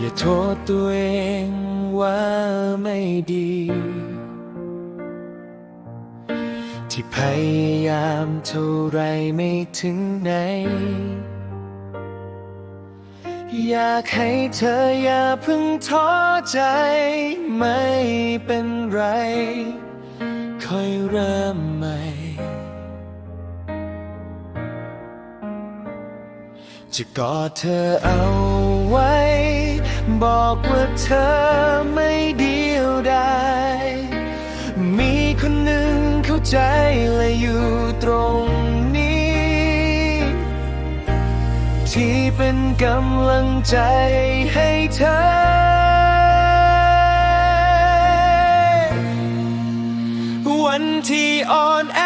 อย่าโทษตัวเองว่าไม่ดี ที่พยายามเท่าไรไม่ถึงไหน อยากให้เธออย่าเพิ่งท้อใจไม่เป็นไร ค่อยเริ่มใหม่จะกอดเธอเอาไว้ บอกว่าเธอไม่เดียวดายมีคนหนึ่งเข้าใจและอยู่ตรงนี้ ที่เป็นกำลังใจให้เธอวันที่อ่อนแอ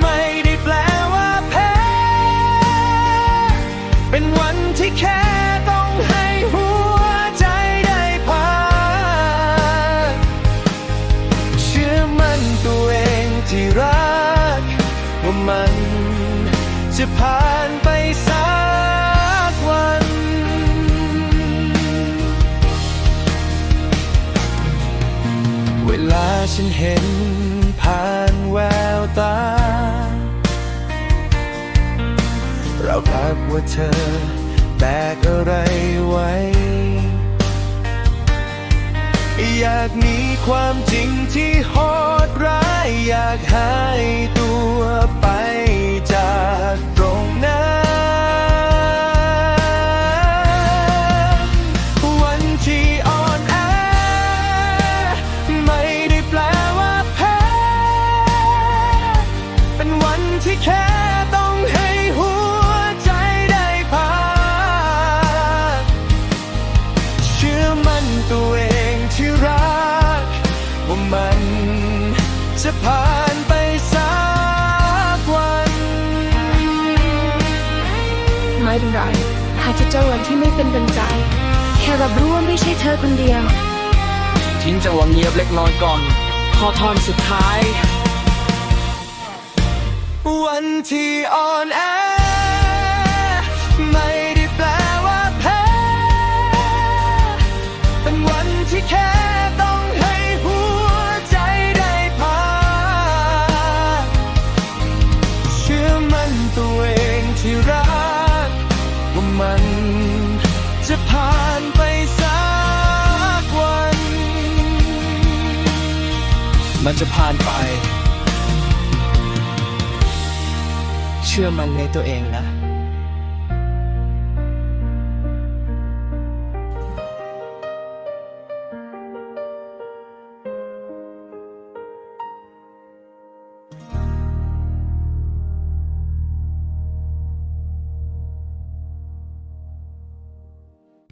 ไม่ได้แปลว่าแพ้ เป็นวันที่แค่ ให้หัวใจได้พักเชื่อมั่นตัวเองที่รัก ว่ามันจะผ่านไปสักวัน เวลาฉันเห็นผ่านแววตา เราพักว่าเธอ แบกอะไรไว้ อยากหนีความจริงที่โหดร้าย อยากหายตัวไปจากตรงนั้นวันที่อ่อนแอไม่ได้แปลว่าแพ้ เป็นวันที่แค่ เป็นไร หากจะเจอวันที่ไม่เป็นดังใจ แค่รับรู้ว่าไม่ใช่เธอคนเดียว ทิ้งจังหวะเงียบเล็กน้อยก่อนพอทอนสุดท้าย วันที่อ่อนแอ ว่ามัน จะผ่านไปสักวัน มันจะผ่านไป เชื่อมันในตัวเองนะ